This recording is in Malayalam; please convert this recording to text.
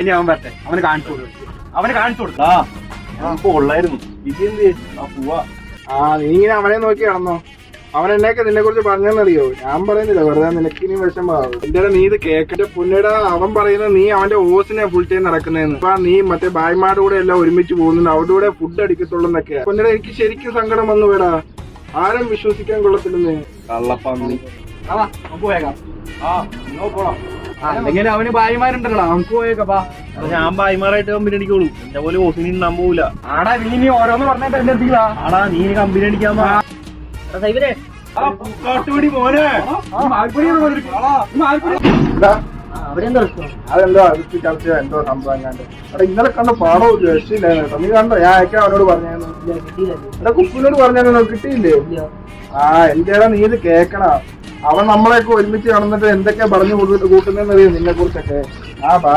ഇനി അവൻ വരട്ടെ. അവന് കാണിച്ചു കൊടുക്കും. അവന് കാണിച്ചു കൊടുക്കും. ആ ഞാൻ കൊള്ളായിരുന്നു. ഇത് എന്ത് ആ പോവാ. ആ നീ ഇങ്ങനെ അവനെ നോക്കി കാണുന്നോ അവൻ എന്നൊക്കെ നിന്നെ കുറിച്ച് പറഞ്ഞെന്നറിയോ? ഞാൻ പറയുന്നില്ല. വെറുതെ നിനക്ക് ഇനി വിഷമാവും എന്റെ നീ ഇത് കേക്കട്ടെ? പുന്നയുടെ അവൻ പറയുന്നത് നീ അവന്റെ ഓസിനെ ഫുൾ ടൈം നടക്കുന്നതെന്ന്. അപ്പൊ നീ മറ്റേ ഭായിമാരുടെ കൂടെ എല്ലാം ഒരുമിച്ച് പോകുന്നുണ്ട്. അവരുടെ കൂടെ ഫുഡ് അടിക്കത്തുള്ളൂ എന്നൊക്കെ. പുന്നയുടെ എനിക്ക് ശരിക്കും സങ്കടം വന്നു വേടാ ആരും വിശ്വസിക്കാൻ കൊള്ളത്തില്ലെന്ന്. കള്ളപ്പന്നി. ആ പോയേക്കാം. ആ നോക്കോളാം പോണം. അല്ലെങ്കിൽ അവന് ഭായിമാരുണ്ടല്ലോ നമുക്ക് പോയേക്കപ്പാ ഞാൻ ഭായിമാരായിട്ട് കമ്പനി അടിക്കോളൂ. എന്റെ പോലെ ഓസിനി ഉണ്ടാൻ പോവില്ല ആടാ നീ ഇനി ഓരോന്ന് പറഞ്ഞിട്ട് എന്റെ അടുത്തേക്കാ ആടാ നീ ഇനി കമ്പനി അടിക്കാൻ മോനെ. അതെന്തോ അടുത്ത് ചർച്ച എന്തോ സംഭവം കണ്ട് ഇന്നലെ കണ്ട പാടോ ഒരു രക്ഷയില്ലായിരുന്നു കേട്ടോ. നീ കണ്ടോ? ഞാൻ അയക്കാൻ അവനോട് പറഞ്ഞു എടാ കുപ്പിനോട് പറഞ്ഞു കിട്ടിയില്ലേ? ആ എന്റെ നീ ഇത് കേക്കണ? അവൻ നമ്മളെയൊക്കെ ഒരുമിച്ച് നടന്നിട്ട് എന്തൊക്കെ പറഞ്ഞു കൂട്ടുന്നതെന്നറിയോ നിന്നെ കുറിച്ചൊക്കെ ആ ബാ.